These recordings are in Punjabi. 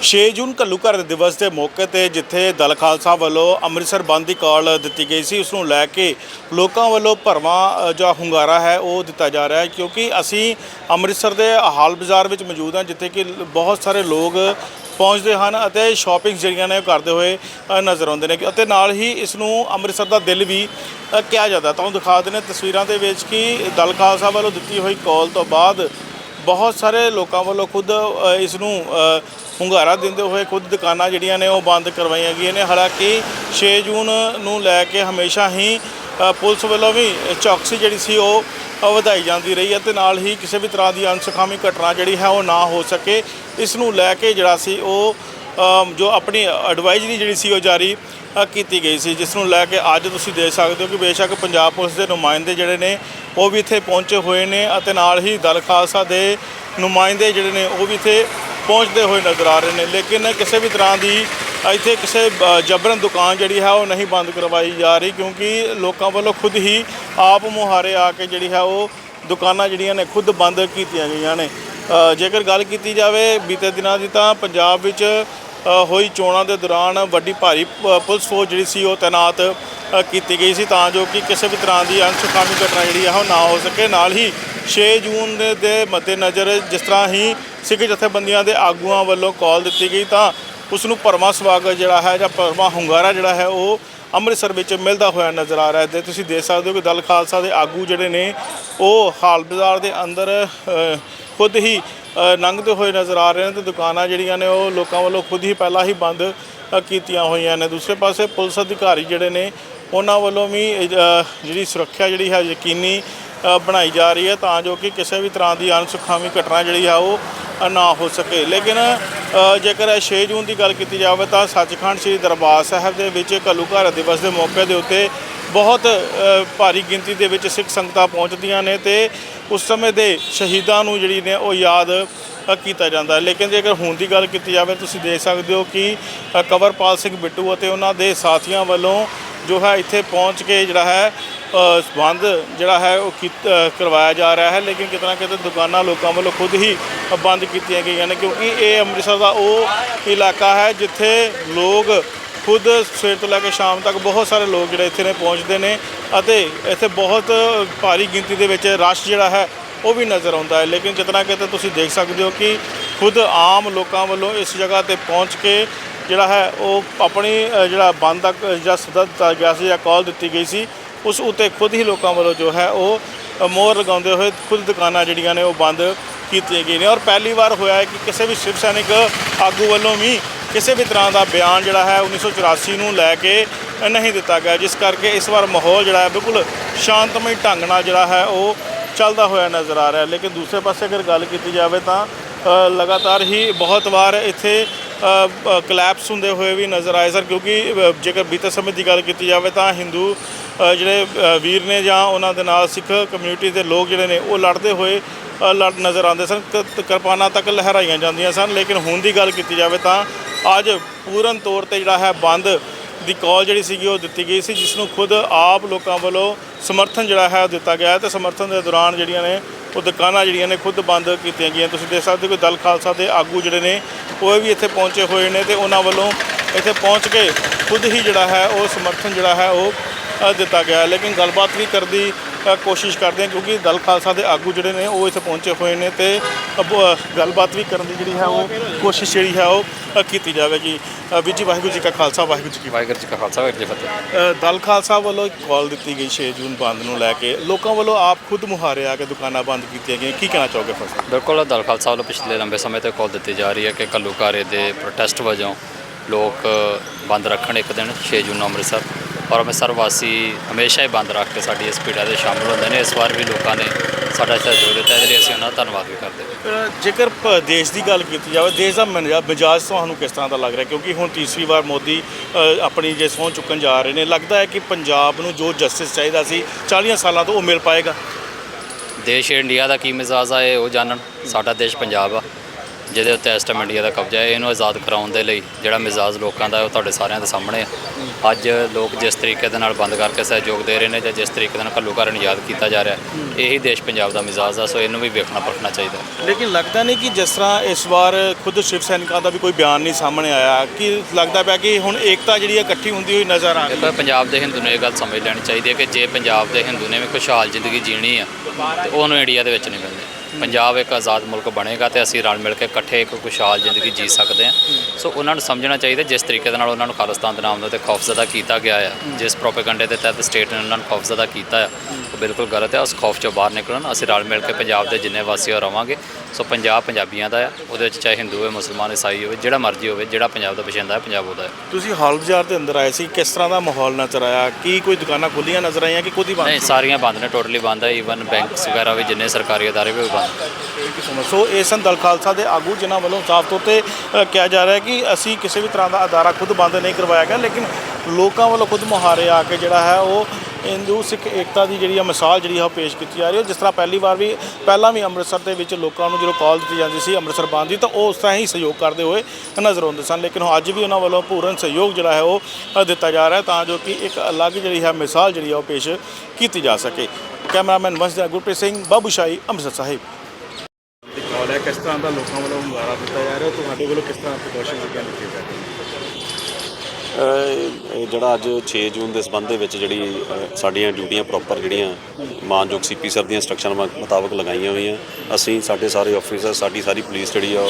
6 ਜੂਨ ਘੱਲੂਘਾਰਾ ਦਿਵਸ ਦੇ ਮੌਕੇ ਤੇ ਜਿੱਥੇ ਦਲ ਖਾਲਸਾ ਵੱਲੋਂ ਅੰਮ੍ਰਿਤਸਰ ਬੰਦ ਦੀ ਕਾਲ ਦਿੱਤੀ ਗਈ ਸੀ ਉਸ ਨੂੰ ਲੈ ਕੇ ਲੋਕਾਂ ਵੱਲੋਂ ਭਰਵਾਂ ਅ, ਜੋ ਹੁੰਗਾਰਾ ਹੈ ਉਹ ਦਿੱਤਾ ਜਾ ਰਿਹਾ ਹੈ ਕਿਉਂਕਿ ਅਸੀਂ ਅੰਮ੍ਰਿਤਸਰ ਦੇ ਹਾਲ ਬਾਜ਼ਾਰ ਵਿੱਚ ਮੌਜੂਦ ਹਾਂ ਜਿੱਥੇ ਕਿ ਬਹੁਤ ਸਾਰੇ ਲੋਕ ਪਹੁੰਚਦੇ ਹਨ ਅਤੇ ਸ਼ਾਪਿੰਗ ਜਿਹੜੀਆਂ ਨੇ ਉਹ ਕਰਦੇ ਹੋਏ ਨਜ਼ਰ ਆਉਂਦੇ ਨੇ ਅਤੇ ਨਾਲ ਹੀ ਇਸ ਨੂੰ ਅੰਮ੍ਰਿਤਸਰ ਦਾ ਦਿਲ ਵੀ ਕਿਹਾ ਜਾਂਦਾ ਤੁਹਾਨੂੰ ਦਿਖਾ ਦਿੰਦੇ ਤਸਵੀਰਾਂ ਦੇ ਵਿੱਚ ਕਿ ਦਲ ਖਾਲਸਾ ਵੱਲੋਂ ਦਿੱਤੀ ਹੋਈ ਕਾਲ ਤੋਂ ਬਾਅਦ ਬਹੁਤ ਸਾਰੇ ਲੋਕਾਂ ਵੱਲੋਂ ਖੁਦ ਇਸ ਨੂੰ ਹੁੰਗਾਰਾ ਦਿੰਦੇ ਹੋਏ ਖੁਦ ਦੁਕਾਨਾਂ ਜਿਹੜੀਆਂ ਨੇ ਉਹ ਬੰਦ ਕਰਵਾਈਆਂ ਗਈਆਂ ਨੇ। ਹਾਲਾਂਕਿ 6 ਜੂਨ ਨੂੰ ਲੈ ਕੇ ਹਮੇਸ਼ਾ ਹੀ ਪੁਲਿਸ ਵੱਲੋਂ ਵੀ ਚੌਕਸੀ ਜਿਹੜੀ ਸੀ ਉਹ ਵਧਾਈ ਜਾਂਦੀ ਰਹੀ ਹੈ ਤੇ ਨਾਲ ਹੀ ਕਿਸੇ ਵੀ ਤਰ੍ਹਾਂ ਦੀ ਅਨਸੁਖਾਵੀ ਘਟਨਾ ਜਿਹੜੀ ਹੈ ਉਹ ਨਾ ਹੋ ਸਕੇ। ਇਸ ਨੂੰ ਲੈ ਕੇ ਜਿਹੜਾ ਸੀ ਉਹ ਜੋ ਆਪਣੀ ਐਡਵਾਈਜ਼ਰੀ ਜਿਹੜੀ ਸੀ ਉਹ ਜਾਰੀ ਕੀਤੀ ਗਈ ਸੀ ਜਿਸ ਨੂੰ ਲੈ ਕੇ ਅੱਜ ਤੁਸੀਂ ਦੇਖ ਸਕਦੇ ਹੋ ਕਿ ਬੇਸ਼ੱਕ ਪੰਜਾਬ ਪੁਲਿਸ ਦੇ ਨੁਮਾਇੰਦੇ ਜਿਹੜੇ ਨੇ, ਉਹ ਵੀ ਇੱਥੇ ਪਹੁੰਚੇ ਹੋਏ ਨੇ ਅਤੇ ਨਾਲ ਹੀ ਦਲ ਖਾਲਸਾ ਦੇ ਨੁਮਾਇੰਦੇ ਜਿਹੜੇ ਨੇ, ਉਹ ਵੀ ਇੱਥੇ ਪਹੁੰਚਦੇ ਹੋਏ ਨਜ਼ਰ ਆ ਰਹੇ ਨੇ। ਲੇਕਿਨ ਕਿਸੇ ਵੀ ਤਰ੍ਹਾਂ ਦੀ ਇੱਥੇ ਕਿਸੇ ਜਬਰਨ ਦੁਕਾਨ ਜਿਹੜੀ ਹੈ, ਉਹ ਨਹੀਂ ਬੰਦ ਕਰਵਾਈ ਜਾ ਰਹੀ, ਕਿਉਂਕਿ ਲੋਕਾਂ ਵੱਲੋਂ ਖੁਦ ਹੀ ਆਪ ਮੁਹਾਰੇ ਆ ਕੇ ਜਿਹੜੀ ਹੈ, ਉਹ ਦੁਕਾਨਾਂ ਜਿਹੜੀਆਂ ਨੇ, ਖੁਦ ਬੰਦ ਕੀਤੀਆਂ ਗਈਆਂ ਨੇ। ਜੇਕਰ ਗੱਲ ਕੀਤੀ ਜਾਵੇ ਬੀਤੇ ਦਿਨਾਂ ਦੀ ਤਾਂ ਪੰਜਾਬ ਵਿੱਚ ਹੋਈ ਚੋਣਾਂ ਦੇ ਦੌਰਾਨ ਵੱਡੀ ਭਾਰੀ ਪ- ਪੁਲਿਸ ਫੋਰਸ ਜਿਹੜੀ ਸੀ ਉਹ ਤਾਇਨਾਤ ਕੀਤੀ ਗਈ ਸੀ ਤਾਂ ਜੋ ਕਿ ਕਿਸੇ ਵੀ ਤਰ੍ਹਾਂ ਦੀ ਅਣਸੁਖਾਵੀ ਘਟਨਾ ਜਿਹੜੀ ਆ ਉਹ ਨਾ ਹੋ ਸਕੇ। ਨਾਲ ਹੀ 6 ਜੂਨ ਦੇ ਮੱਦੇਨਜ਼ਰ ਜਿਸ ਤਰ੍ਹਾਂ ਹੀ ਸਿੱਖ ਜਥੇਬੰਦੀਆਂ ਦੇ ਆਗੂਆਂ ਵੱਲੋਂ ਕਾਲ ਦਿੱਤੀ ਗਈ ਤਾਂ ਉਸ ਨੂੰ ਭਰਵਾਂ ਸਵਾਗਤ ਜਿਹੜਾ ਹੈ ਜਾਂ ਭਰਵਾਂ ਹੁੰਗਾਰਾ ਜਿਹੜਾ ਹੈ ਉਹ ਅੰਮ੍ਰਿਤਸਰ ਵਿੱਚ ਮਿਲਦਾ ਹੋਇਆ ਨਜ਼ਰ ਆ ਰਿਹਾ ਹੈ ਤੇ ਤੁਸੀਂ ਦੇਖ ਸਕਦੇ ਹੋ ਕਿ ਦਲ ਖਾਲਸਾ ਦੇ ਆਗੂ ਜਿਹੜੇ ਨੇ, ਉਹ ਹਾਲ ਬਾਜ਼ਾਰ ਦੇ ਅੰਦਰ ਖੁਦ ਹੀ ਲੰਘਦੇ ਹੋਏ ਨਜ਼ਰ ਆ ਰਹੇ ਨੇ ਤੇ ਦੁਕਾਨਾਂ ਜਿਹੜੀਆਂ ਨੇ, ਉਹ ਲੋਕਾਂ ਵੱਲੋਂ ਖੁਦ ਹੀ ਪਹਿਲਾਂ ਹੀ ਬੰਦ ਕੀਤੀਆਂ ਹੋਈਆਂ ਨੇ। ਦੂਸਰੇ ਪਾਸੇ ਪੁਲਿਸ ਅਧਿਕਾਰੀ ਜਿਹੜੇ ਨੇ, ਉਹਨਾਂ ਵੱਲੋਂ ਵੀ ਜਿਹੜੀ ਸੁਰੱਖਿਆ ਜਿਹੜੀ ਹੈ ਯਕੀਨੀ ਬਣਾਈ ਜਾ ਰਹੀ ਹੈ ਤਾਂ ਜੋ ਕਿ ਕਿਸੇ ਵੀ ਤਰ੍ਹਾਂ ਦੀ ਅਣਸੁਖਾਵੀ ਘਟਨਾ ਜਿਹੜੀ ਆ ਉਹ ਨਾ ਹੋ ਸਕੇ। ਲੇਕਿਨ ਜੇਕਰ 6 ਜੂਨ ਦੀ ਗੱਲ ਕੀਤੀ ਜਾਵੇ ਤਾਂ ਸੱਚਖੰਡ ਸ੍ਰੀ ਦਰਬਾਰ ਸਾਹਿਬ ਦੇ ਵਿੱਚ ਘੱਲੂਘਾਰਾ ਦਿਵਸ ਦੇ ਮੌਕੇ ਦੇ ਉੱਤੇ ਬਹੁਤ ਭਾਰੀ ਗਿਣਤੀ ਦੇ ਵਿੱਚ ਸਿੱਖ ਸੰਗਤਾਂ ਪਹੁੰਚਦੀਆਂ ਨੇ ਤੇ ਉਸ ਸਮੇਂ ਦੇ ਸ਼ਹੀਦਾਂ ਨੂੰ ਜਿਹੜੀ ਨੇ ਉਹ ਯਾਦ ਕੀਤਾ ਜਾਂਦਾ ਲੇਕਿਨ ਜੇਕਰ ਹੁਣ ਦੀ ਗੱਲ ਕੀਤੀ ਜਾਵੇ, ਤੁਸੀਂ ਦੇਖ ਸਕਦੇ ਹੋ ਕਿ ਕਵਰਪਾਲ ਸਿੰਘ ਬਿੱਟੂ ਅਤੇ ਉਹਨਾਂ ਦੇ ਸਾਥੀਆਂ ਵੱਲੋਂ ਜੋ ਹੈ ਇੱਥੇ ਪਹੁੰਚ ਕੇ ਜਿਹੜਾ ਹੈ ਅ, ਜਿਹੜਾ ਹੈ ਉਹ ਕੀਤ- ਕਰਵਾਇਆ ਜਾ ਰਿਹਾ ਹੈ ਲੇਕਿਨ ਕਿਤਨਾ ਕਿਤੇ ਦੁਕਾਨਾਂ ਲੋਕਾਂ ਵੱਲੋਂ ਖੁਦ ਹੀ ਬੰਦ ਕੀਤੀਆਂ ਗਈਆਂ ਨੇ ਕਿਉਂਕਿ ਇਹ ਅੰਮ੍ਰਿਤਸਰ ਦਾ ਉਹ ਇਲਾਕਾ ਹੈ ਜਿੱਥੇ ਲੋਕ ਖੁਦ ਸਵੇਰ ਤੋਂ ਲੈ ਕੇ ਸ਼ਾਮ ਤੱਕ ਬਹੁਤ ਸਾਰੇ ਲੋਕ ਜਿਹੜੇ ਇੱਥੇ ਨੇ ਪਹੁੰਚਦੇ ਨੇ ਅਤੇ ਇੱਥੇ ਬਹੁਤ ਭਾਰੀ ਗਿਣਤੀ ਦੇ ਵਿੱਚ ਰਸ਼ ਜਿਹੜਾ ਹੈ ਉਹ ਵੀ ਨਜ਼ਰ ਆਉਂਦਾ ਹੈ। ਲੇਕਿਨ ਜਿਤਨਾ ਕਿਤੇ ਤੁਸੀਂ ਦੇਖ ਸਕਦੇ ਹੋ ਕਿ ਖੁਦ ਆਮ ਲੋਕਾਂ ਵੱਲੋਂ ਇਸ ਜਗ੍ਹਾ ਤੇ ਪਹੁੰਚ ਕੇ ਜਿਹੜਾ ਹੈ ਉਹ ਆਪਣੀ ਜਿਹੜਾ ਬੰਦ ਦਾ ਕ- ਜਾਂ ਸੱਦਾ ਦਿੱਤਾ ਗਿਆ ਸੀ ਜਾਂ ਕਾਲ ਦਿੱਤੀ ਗਈ ਸੀ ਉਸ ਉਤੇ ਖੁਦ ਹੀ ਲੋਕਾਂ ਵੱਲੋਂ ਜੋ ਹੈ ਉਹ ਅ, ਮੋਹਰ ਲਗਾਉਂਦੇ ਹੋਏ ਖੁਦ ਦੁਕਾਨਾਂ ਜਿਹੜੀਆਂ ਨੇ ਉਹ ਬੰਦ ਕੀਤੀਆਂ ਗਈਆਂ ਨੇ। ਔਰ ਪਹਿਲੀ ਵਾਰ ਹੋਇਆ ਹੈ ਕਿ ਕਿਸੇ ਵੀ ਸ਼ਿਵ ਸੈਨਿਕ ਆਗੂ ਵੱਲੋਂ ਵੀ ਕਿਸੇ ਵੀ ਤਰ੍ਹਾਂ ਦਾ ਬਿਆਨ ਜਿਹੜਾ ਹੈ 1984 ਨੂੰ ਲੈ ਕੇ ਨਹੀਂ ਦਿੱਤਾ ਗਿਆ ਜਿਸ ਕਰਕੇ ਇਸ ਵਾਰ ਮਾਹੌਲ ਜਿਹੜਾ ਹੈ ਬਿਲਕੁਲ ਸ਼ਾਂਤਮਈ ਢੰਗ ਨਾਲ ਜਿਹੜਾ ਹੈ ਉਹ ਚੱਲਦਾ ਹੋਇਆ ਨਜ਼ਰ ਆ ਰਿਹਾ ਲੇਕਿਨ ਦੂਸਰੇ ਪਾਸੇ ਅਗਰ ਗੱਲ ਕੀਤੀ ਜਾਵੇ ਤਾਂ ਲਗਾਤਾਰ ਹੀ ਬਹੁਤ ਵਾਰ ਇੱਥੇ ਕਲੈਪਸ ਹੁੰਦੇ ਹੋਏ ਵੀ ਨਜ਼ਰ ਆਏ ਸਰ ਕਿਉਂਕਿ ਜੇਕਰ ਬੀਤੇ ਸਮੇਂ ਦੀ ਗੱਲ ਕੀਤੀ ਜਾਵੇ ਤਾਂ ਹਿੰਦੂ ਜਿਹੜੇ ਵੀਰ ਨੇ ਜਾਂ ਉਹਨਾਂ ਦੇ ਨਾਲ ਸਿੱਖ ਕਮਿਊਨਿਟੀ ਦੇ ਲੋਕ ਜਿਹੜੇ ਨੇ, ਉਹ ਲੜਦੇ ਹੋਏ ਲੜ ਨਜ਼ਰ ਆਉਂਦੇ ਸਨ। ਕ- ਕਿਰਪਾਨਾਂ ਤੱਕ ਲਹਿਰਾਈਆਂ ਜਾਂਦੀਆਂ ਸਨ। ਲੇਕਿਨ ਹੁਣ ਦੀ ਗੱਲ ਕੀਤੀ ਜਾਵੇ ਤਾਂ ਅੱਜ ਪੂਰਨ ਤੌਰ ਤੇ ਜਿਹੜਾ ਹੈ ਬੰਦ ਦੀ ਕਾਲ ਜਿਹੜੀ ਸੀਗੀ, ਉਹ ਦਿੱਤੀ ਗਈ ਸੀ, ਜਿਸ ਨੂੰ ਖੁਦ ਆਪ ਲੋਕਾਂ ਵੱਲੋਂ ਸਮਰਥਨ ਜਿਹੜਾ ਹੈ, ਉਹ ਦਿੱਤਾ ਗਿਆ ਹੈ ਤੇ ਸਮਰਥਨ ਦੇ ਦੌਰਾਨ ਜਿਹੜੀਆਂ ਨੇ, ਉਹ ਦੁਕਾਨਾਂ ਜਿਹੜੀਆਂ ਨੇ ਖੁਦ ਬੰਦ ਕੀਤੀਆਂ ਗਈਆਂ। ਤੁਸੀਂ ਦੇਖ ਸਕਦੇ ਹੋ ਕਿ ਦਲ ਖਾਲਸਾ ਦੇ ਆਗੂ ਜਿਹੜੇ ਨੇ, ਉਹ ਵੀ ਇੱਥੇ ਪਹੁੰਚੇ ਹੋਏ ਨੇ ਤੇ ਉਹਨਾਂ ਵੱਲੋਂ ਇੱਥੇ ਪਹੁੰਚ ਕੇ ਖੁਦ ਹੀ ਜਿਹੜਾ ਹੈ, ਉਹ ਸਮਰਥਨ ਜਿਹੜਾ ਹੈ, ਉਹ ਦਿੱਤਾ ਗਿਆ। ਲੇਕਿਨ ਗੱਲਬਾਤ ਵੀ ਕਰਨ ਦੀ ਅ, ਕੋਸ਼ਿਸ਼ ਕਰਦੇ ਹਾਂ ਕਿਉਂਕਿ ਦਲ ਖਾਲਸਾ ਦੇ ਆਗੂ ਜਿਹੜੇ ਨੇ ਉਹ ਇੱਥੇ ਪਹੁੰਚੇ ਹੋਏ ਨੇ ਤੇ ਗੱਲਬਾਤ ਵੀ ਕਰਨ ਦੀ ਜਿਹੜੀ ਹੈ ਉਹ ਕੋਸ਼ਿਸ਼ ਜਿਹੜੀ ਹੈ ਉਹ ਕੀਤੀ ਜਾਵੇਗੀ ਵੀਰ ਜੀ ਵਾਹਿਗੁਰੂ ਜੀ ਕਾ ਖਾਲਸਾ ਵਾਹਿਗੁਰੂ ਜੀ ਕੀ ਵਾਹਿਗੁਰੂ ਜੀ ਕਾ ਖਾਲਸਾ ਵਾਹਿਗੁਰੂ ਜੀ ਫਤਿਹ। ਦਲ ਖਾਲਸਾ ਵੱਲੋਂ ਇੱਕ ਕਾਲ ਦਿੱਤੀ ਗਈ 6 ਜੂਨ ਬੰਦ ਨੂੰ ਲੈ ਕੇ। ਲੋਕਾਂ ਵੱਲੋਂ ਆਪ ਖੁਦ ਮੁਹਾਰੇ ਆ ਕੇ ਦੁਕਾਨਾਂ ਬੰਦ ਕੀਤੀਆਂ ਗਈਆਂ। ਕੀ ਕਹਿਣਾ ਚਾਹੋਗੇ ਫਸਲ? ਬਿਲਕੁਲ ਦਲ ਖਾਲਸਾ ਵੱਲੋਂ ਪਿਛਲੇ ਲੰਬੇ ਸਮੇਂ ਤੋਂ ਕਾਲ ਦਿੱਤੀ ਜਾ ਰਹੀ ਹੈ ਕਿ ਘੱਲੂਘਾਰੇ ਦੇ ਪ੍ਰੋਟੈਸਟ ਵਜੋਂ ਲੋਕ ਬੰਦ ਰੱਖਣ ਇੱਕ ਦਿਨ 6 ਜੂਨ ਅੰਮ੍ਰਿਤਸਰ। ਔਰ ਅੰਮ੍ਰਿਤਸਰ ਵਾਸੀ ਹਮੇਸ਼ਾ ਹੀ ਬੰਦ ਰੱਖ ਕੇ ਸਾਡੀ ਇਸ ਪੀੜਾ ਦੇ ਸ਼ਾਮਲ ਹੁੰਦੇ ਨੇ। ਇਸ ਵਾਰ ਵੀ ਲੋਕਾਂ ਨੇ ਸਾਡਾ ਸਹਿਯੋਗ ਦਿੱਤਾ ਇਹਦੇ ਲਈ ਅਸੀਂ ਉਹਨਾਂ ਦਾ ਧੰਨਵਾਦ ਵੀ ਕਰਦੇ ਹਾਂ। ਜੇਕਰ ਪ- ਦੇਸ਼ ਦੀ ਗੱਲ ਕੀਤੀ ਜਾਵੇ ਦੇਸ਼ ਦਾ ਮਨਜਾ- ਮਿਜਾਜ ਤੁਹਾਨੂੰ ਕਿਸ ਤਰ੍ਹਾਂ ਦਾ ਲੱਗ ਰਿਹਾ? ਕਿਉਂਕਿ ਹੁਣ ਤੀਸਰੀ ਵਾਰ ਮੋਦੀ ਅ, ਆਪਣੀ ਜੇ ਸਹੁੰ ਚੁੱਕਣ ਜਾ ਰਹੇ ਨੇ ਲੱਗਦਾ ਹੈ ਕਿ ਪੰਜਾਬ ਨੂੰ ਜੋ ਜਸਟਿਸ ਚਾਹੀਦਾ ਸੀ 40 ਸਾਲਾਂ ਤੋਂ ਉਹ ਮਿਲ ਪਾਏਗਾ। ਦੇਸ਼ ਇੰਡੀਆ ਦਾ ਕੀ ਮਿਜ਼ਾਜ ਆ ਇਹ ਉਹ ਜਾਣਨ। ਸਾਡਾ ਦੇਸ਼ ਪੰਜਾਬ ਆ। ਜਿਹਦੇ ਉੱਤੇ ਇਸ ਟਾਈਮ ਇੰਡੀਆ ਦਾ ਕਬਜ਼ਾ ਹੈ ਇਹਨੂੰ ਆਜ਼ਾਦ ਕਰਾਉਣ ਦੇ ਲਈ ਜਿਹੜਾ ਮਿਜ਼ਾਜ ਲੋਕਾਂ ਦਾ ਉਹ ਤੁਹਾਡੇ ਸਾਰਿਆਂ ਦੇ ਸਾਹਮਣੇ ਹੈ ਅੱਜ ਲੋਕ ਜਿਸ ਤਰੀਕੇ ਦੇ ਨਾਲ ਬੰਦ ਕਰਕੇ ਸਹਿਯੋਗ ਦੇ ਰਹੇ ਨੇ ਜਾਂ ਜਿਸ ਤਰੀਕੇ ਦੇ ਨਾਲ ਘੱਲੂਘਾਰੇ ਨੂੰ ਯਾਦ ਕੀਤਾ ਜਾ ਰਿਹਾ ਹੈ, ਇਹੀ ਦੇਸ਼ ਪੰਜਾਬ ਦਾ ਮਿਜ਼ਾਜ ਆ ਸੋ ਇਹਨੂੰ ਵੀ ਵੇਖਣਾ ਪਰਖਣਾ ਚਾਹੀਦਾ ਹੈ। ਲੇਕਿਨ ਲੱਗਦਾ ਨਹੀਂ ਕਿ ਜਿਸ ਤਰ੍ਹਾਂ ਇਸ ਵਾਰ ਖੁਦ ਸ਼ਿਵ ਸੈਨਿਕਾਂ ਦਾ ਵੀ ਕੋਈ ਬਿਆਨ ਨਹੀਂ ਸਾਹਮਣੇ ਆਇਆ ਕਿ ਲੱਗਦਾ ਪਿਆ ਕਿ ਹੁਣ ਏਕਤਾ ਜਿਹੜੀ ਹੈ ਇਕੱਠੀ ਹੁੰਦੀ ਹੋਈ ਨਜ਼ਰ ਆ ਰਹੀ ਹੈ ਦੇਖੋ ਪੰਜਾਬ ਦੇ ਹਿੰਦੂ ਨੂੰ ਇਹ ਗੱਲ ਸਮਝ ਲੈਣੀ ਚਾਹੀਦੀ ਹੈ ਕਿ ਜੇ ਪੰਜਾਬ ਦੇ ਹਿੰਦੂ ਨੇ ਵੀ ਖੁਸ਼ਹਾਲ ਜ਼ਿੰਦਗੀ ਜੀਣੀ ਆ ਤੇ ਉਹਨੂੰ ਇੰਡੀਆ ਦੇ ਵਿੱਚ ਨਹੀਂ ਮਿਲਣੀ ਪੰਜਾਬ ਇੱਕ ਆਜ਼ਾਦ ਮੁਲਕ ਬਣੇਗਾ ਤੇ ਅਸੀਂ ਰਲ ਮਿਲ ਕੇ ਇਕੱਠੇ ਇੱਕ ਖੁਸ਼ਹਾਲ ਜ਼ਿੰਦਗੀ ਜੀ ਸਕਦੇ ਹਾਂ। ਸੋ ਉਹਨਾਂ ਨੂੰ ਸਮਝਣਾ ਚਾਹੀਦਾ ਜਿਸ ਤਰੀਕੇ ਦੇ ਨਾਲ ਉਹਨਾਂ ਨੂੰ ਖਾਲਿਸਤਾਨ ਦੇ ਨਾਮ ਦੇ ਉੱਤੇ ਖੌਫਜ਼ਦਾ ਕੀਤਾ ਗਿਆ ਆ, ਜਿਸ ਪ੍ਰੋਪੇਗੈਂਡੇ ਦੇ ਤਹਿਤ ਸਟੇਟ ਨੇ ਉਹਨਾਂ ਨੂੰ ਖੌਫਜ਼ਦਾ ਕੀਤਾ ਆ। ਬਿਲਕੁਲ ਗਲਤ ਹੈ ਉਸ ਖੌਫ ਚੋਂ ਬਾਹਰ ਨਿਕਲਣ। ਅਸੀਂ ਰਲ ਮਿਲ ਕੇ ਪੰਜਾਬ ਦੇ ਜਿੰਨੇ ਵਾਸੀ ਹੋ ਰਵਾਂਗੇ ਸੋ ਪੰਜਾਬ ਪੰਜਾਬੀਆਂ ਦਾ ਆ। ਉਹਦੇ ਵਿੱਚ ਚਾਹੇ ਹਿੰਦੂ ਹੋਵੇ ਮੁਸਲਮਾਨ ਈਸਾਈ ਹੋਵੇ ਜਿਹੜਾ ਮਰਜ਼ੀ ਹੋਵੇ ਜਿਹੜਾ ਪੰਜਾਬ ਦਾ ਬਸ਼ਿੰਦਾ ਹੈ ਪੰਜਾਬ ਉਹਦਾ ਹੈ। ਤੁਸੀਂ ਹਾਲ ਬਾਜ਼ਾਰ ਦੇ ਅੰਦਰ ਆਏ ਸੀ ਕਿਸ ਤਰ੍ਹਾਂ ਦਾ ਮਾਹੌਲ ਨਜ਼ਰ ਆਇਆ? ਕੀ ਕੋਈ ਦੁਕਾਨਾਂ ਖੁੱਲੀਆਂ ਨਜ਼ਰ ਆਈਆਂ ਕਿ ਹੀ ਬੰਦ ਨਹੀਂ ਸਾਰੀਆਂ ਬੰਦ ਨੇ ਟੋਟਲੀ ਬੰਦ ਹੈ ਈਵਨ ਬੈਂਕਸ ਵਗੈਰਾ ਵੀ ਜਿੰਨੇ ਸਰਕਾਰੀ ਅਦਾਰੇ ਵੀ ਉਹ ਬੰਦ। ਸੀ ਸੋ ਇਹ ਸਨ ਦਲ ਖਾਲਸਾ ਦੇ ਆਗੂ ਜਿਨ੍ਹਾਂ ਵੱਲੋਂ ਸਾਫ਼ ਤੌਰ ਤੇ ਅ, ਕਿਹਾ ਜਾ ਰਿਹਾ ਹੈ ਕਿ ਅਸੀਂ ਕਿਸੇ ਵੀ ਤਰ੍ਹਾਂ ਦਾ ਅਦਾਰਾ ਖੁਦ ਬੰਦ ਨਹੀਂ ਕਰਵਾਇਆ ਗਿਆ ਲੇਕਿਨ ਲੋਕਾਂ ਵੱਲੋਂ ਖੁਦ ਮੁਹਾਰੇ ਆ ਕੇ ਜਿਹੜਾ ਹੈ ਉਹ ਹਿੰਦੂ, ਸਿੱਖ ਏਕਤਾ ਦੀ ਜਿਹੜੀ ਆ ਮਿਸਾਲ ਜਿਹੜੀ ਆ ਉਹ ਪੇਸ਼ ਕੀਤੀ ਜਾ ਰਹੀ ਹੈ। ਜਿਸ ਤਰ੍ਹਾਂ ਪਹਿਲੀ ਵਾਰ ਵੀ, ਪਹਿਲਾਂ ਵੀ ਅੰਮ੍ਰਿਤਸਰ ਦੇ ਵਿੱਚ ਲੋਕਾਂ ਨੂੰ ਜਦੋਂ ਕਾਲ ਦਿੱਤੀ ਜਾਂਦੀ ਸੀ ਅੰਮ੍ਰਿਤਸਰ ਬੰਦ ਦੀ, ਤਾਂ ਉਹ ਉਸ ਤਰ੍ਹਾਂ ਹੀ ਸਹਿਯੋਗ ਕਰਦੇ ਹੋਏ ਨਜ਼ਰ ਆਉਂਦੇ ਸਨ। ਲੇਕਿਨ ਹੁਣ ਅੱਜ ਵੀ ਉਹਨਾਂ ਵੱਲੋਂ ਪੂਰਨ ਸਹਿਯੋਗ ਜਿਹੜਾ ਹੈ ਉਹ ਦਿੱਤਾ ਜਾ ਰਿਹਾ ਤਾਂ ਜੋ ਕਿ ਇੱਕ ਅਲੱਗ ਜਿਹੜੀ ਹੈ ਮਿਸਾਲ ਜਿਹੜੀ ਆ ਉਹ ਪੇਸ਼ ਕੀਤੀ ਜਾ ਸਕੇ। ਕੈਮਰਾਮੈਨ ਮਸਜਿਦ ਗੁਰਪ੍ਰੀਤ ਸਿੰਘ ਬਾਬੂਸ਼ਾਹੀ ਅੰਮ੍ਰਿਤਸਰ ਸਾਹਿਬ। ਦੀ ਕਾਲ ਹੈ, ਕਿਸ ਤਰ੍ਹਾਂ ਦਾ ਲੋਕਾਂ ਵੱਲੋਂ ਹੁੰਗਾਰਾ ਦਿੱਤਾ ਜਾ ਰਿਹਾ ਤੁਹਾਡੇ ਵੱਲੋਂ ਕਿਸ ਤਰ੍ਹਾਂ ਪ੍ਰੀਕਾਸ਼ਨ ਲਿਖੇ ਜਾ ਰਹੇ ਇਹ ਜਿਹੜਾ ਅੱਜ 6 ਜੂਨ ਦੇ ਸੰਬੰਧ ਦੇ ਵਿੱਚ ਜਿਹੜੀ ਅਹ ਸਾਡੀਆਂ ਡਿਊਟੀਆਂ ਪ੍ਰੋਪਰ ਜਿਹੜੀਆਂ ਮਾਨਯੋਗ ਸੀਪੀ ਸਰ ਦੀਆਂ ਇੰਸਟਰਕਸ਼ਨ ਮੁਤਾਬਕ ਲਗਾਈਆਂ ਹੋਈਆਂ ਅਸੀਂ ਸਾਡੇ ਸਾਰੇ ਆਫੀਸਰ ਸਾਡੀ ਸਾਰੀ ਪੁਲਿਸ ਜਿਹੜੀ ਆ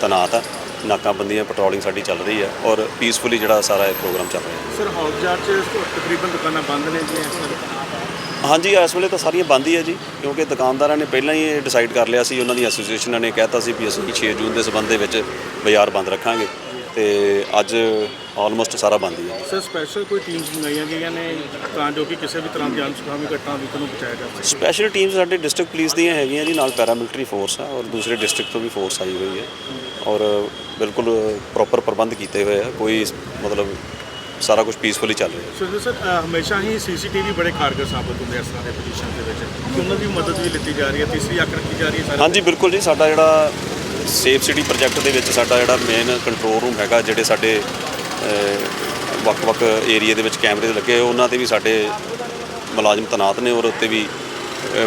ਤੈਨਾਤ ਆ। ਨਾਕਾਬੰਦੀਆਂ ਪੈਟਰੋਲਿੰਗ ਸਾਡੀ ਚੱਲ ਰਹੀ ਹੈ ਔਰ ਪੀਸਫੁਲੀ ਜਿਹੜਾ ਸਾਰਾ ਇਹ ਪ੍ਰੋਗਰਾਮ ਚੱਲ ਰਿਹਾ। ਹੈ ਸਰ ਹੌਲਜਾਰ ਚ ਤਕਰੀਬਨ ਦੁਕਾਨਾਂ ਬੰਦ ਨੇ ਜੀ ਇਸ ਹਾਂਜੀ ਇਸ ਵੇਲੇ ਤਾਂ ਸਾਰੀਆਂ ਬੰਦ ਹੀ ਹੈ ਜੀ ਕਿਉਂਕਿ ਦੁਕਾਨਦਾਰਾਂ ਨੇ ਪਹਿਲਾਂ ਹੀ ਇਹ ਡਿਸਾਈਡ ਕਰ ਲਿਆ ਸੀ ਉਹਨਾਂ ਦੀ ਐਸੋਸੀਏਸ਼ਨਾਂ ਨੇ ਕਹਿਤਾ ਸੀ ਵੀ ਅਸੀਂ 6 ਜੂਨ ਦੇ ਸੰਬੰਧ ਦੇ ਵਿੱਚ ਬਾਜ਼ਾਰ ਬੰਦ ਰੱਖਾਂਗੇ। ਤੇ ਅੱਜ ਆਲਮੋਸਟ ਸਾਰਾ ਬੰਦ ਹੀ ਹੈ। ਸਰ ਸਪੈਸ਼ਲ ਕੋਈ ਟੀਮਸ ਮੰਗਾਈਆਂ ਗਈਆਂ ਨੇ ਤਾਂ ਜੋ ਕਿ ਕਿਸੇ ਵੀ ਤਰ੍ਹਾਂ ਦੀ ਅਨਸੁਖਾਵੀ ਘਟਨਾ ਦੀ ਨੂੰ ਬਚਾਇਆ ਜਾ ਸਕੇ? ਸਪੈਸ਼ਲ ਟੀਮਸ ਸਾਡੇ ਡਿਸਟ੍ਰਿਕਟ ਪੁਲਿਸ ਦੀਆਂ ਹੈਗੀਆਂ ਜੀ ਨਾਲ ਪੈਰਾਮਿਲਟਰੀ ਫੋਰਸ ਆ ਔਰ ਦੂਸਰੇ ਡਿਸਟ੍ਰਿਕਟ ਤੋਂ ਵੀ ਫੋਰਸ ਆਈ ਹੋਈ ਹੈ। ਔਰ ਬਿਲਕੁਲ ਪ੍ਰੋਪਰ ਪ੍ਰਬੰਧ ਕੀਤੇ ਹੋਏ ਆ ਕੋਈ ਮਤਲਬ ਸਾਰਾ ਕੁਝ ਪੀਸਫੁਲੀ ਚੱਲ ਰਿਹਾ। ਸੋ ਸਰ ਹਮੇਸ਼ਾ ਹੀ ਸੀਸੀਟੀਵੀ ਬੜੇ ਕਾਰਗਰ ਸਾਬਤ ਹੁੰਦੇ ਆ ਇਸ ਤਰ੍ਹਾਂ ਦੇ ਪੋਜੀਸ਼ਨ ਦੇ ਵਿੱਚ। ਕਿ ਉਹਨਾਂ ਦੀ ਮਦਦ ਵੀ ਲਿੱਤੀ ਜਾ ਰਹੀ ਹੈ ਤੀਸਰੀ ਅੱਖ ਰੱਖੀ ਜਾ ਰਹੀ ਹੈ ਸਾਰੇ ਹਾਂਜੀ ਬਿਲਕੁਲ ਜੀ ਸਾਡਾ ਜਿਹੜਾ ਸੇਫ ਸਿਟੀ ਪ੍ਰੋਜੈਕਟ ਦੇ ਵਿੱਚ ਸਾਡਾ ਜਿਹੜਾ ਮੇਨ ਕੰਟਰੋਲ ਰੂਮ ਹੈਗਾ ਜਿਹੜੇ ਸਾਡੇ ਵੱਖ-ਵੱਖ ਏਰੀਆ ਦੇ ਵਿੱਚ ਕੈਮਰੇ ਲੱਗੇ ਹੋਏ ਉਹਨਾਂ ਤੇ ਵੀ ਸਾਡੇ ਮੁਲਾਜ਼ਮ ਤੈਨਾਤ ਨੇ ਔਰ ਉੱਤੇ ਵੀ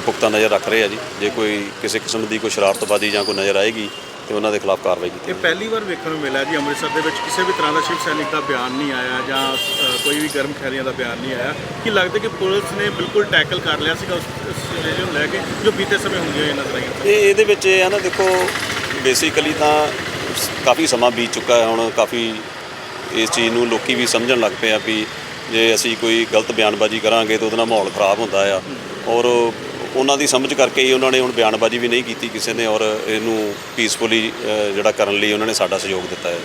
ਪੁਖਤਾ ਨਜ਼ਰ ਰੱਖ ਰਹੇ ਆ ਜੀ। ਜੇ ਕੋਈ ਕਿਸੇ ਕਿਸਮ ਦੀ ਕੋਈ ਸ਼ਰਾਰਤਬਾਜ਼ੀ ਜਾਂ ਕੋਈ ਨਜ਼ਰ ਆਏਗੀ ਤੇ ਉਹਨਾਂ ਦੇ ਖਿਲਾਫ ਕਾਰਵਾਈ ਕੀਤੀ ਇਹ ਪਹਿਲੀ ਵਾਰ ਵੇਖਣ ਨੂੰ ਮਿਲਿਆ ਜੀ ਅੰਮ੍ਰਿਤਸਰ ਦੇ ਵਿੱਚ। ਕਿਸੇ ਵੀ ਤਰ੍ਹਾਂ ਦਾ ਸ਼ਿਵ ਸੈਨਿਕ ਦਾ ਬਿਆਨ ਨਹੀਂ ਆਇਆ ਜਾਂ ਕੋਈ ਵੀ ਗਰਮ ਖੈਰੀਆਂ ਦਾ ਬਿਆਨ ਨਹੀਂ ਆਇਆ। ਕਿ ਲੱਗਦਾ ਕਿ ਪੁਲਿਸ ਨੇ ਬਿਲਕੁਲ ਟੈਕਲ ਕਰ ਲਿਆ ਸੀਗਾ ਉਸ ਸਿਚੁਏਸ਼ਨ ਨੂੰ ਲੈ ਕੇ ਜੋ ਬੀਤੇ ਸਮੇਂ ਹੁੰਦੀਆਂ ਹੋਈਆਂ ਨਜ਼ਰ ਆਈਆਂ? ਤੇ ਇਹਦੇ ਵਿੱਚ ਇਹ ਆ ਨਾ ਦੇਖੋ ਬੇਸਿਕਲੀ ਤਾਂ ਕਾਫੀ ਸਮਾਂ ਬੀਤ ਚੁੱਕਾ ਹੈ ਹੁਣ ਕਾਫੀ ਇਸ ਚੀਜ਼ ਨੂੰ ਲੋਕੀ ਵੀ ਸਮਝਣ ਲੱਗ ਪਏ ਆ ਵੀ ਜੇ ਅਸੀਂ ਕੋਈ ਗਲਤ ਬਿਆਨਬਾਜ਼ੀ ਕਰਾਂਗੇ ਤਾਂ ਉਹਦੇ ਨਾਲ ਮਾਹੌਲ ਖਰਾਬ ਹੁੰਦਾ ਆ। ਔਰ ਉਹਨਾਂ ਦੀ ਸਮਝ ਕਰਕੇ ਹੀ ਉਹਨਾਂ ਨੇ ਹੁਣ ਬਿਆਨਬਾਜ਼ੀ ਵੀ ਨਹੀਂ ਕੀਤੀ ਕਿਸੇ ਨੇ ਔਰ ਇਹਨੂੰ ਪੀਸਫੁਲੀ ਜਿਹੜਾ ਕਰਨ ਲਈ ਉਹਨਾਂ ਨੇ ਸਾਡਾ ਸਹਿਯੋਗ ਦਿੱਤਾ ਹੈ।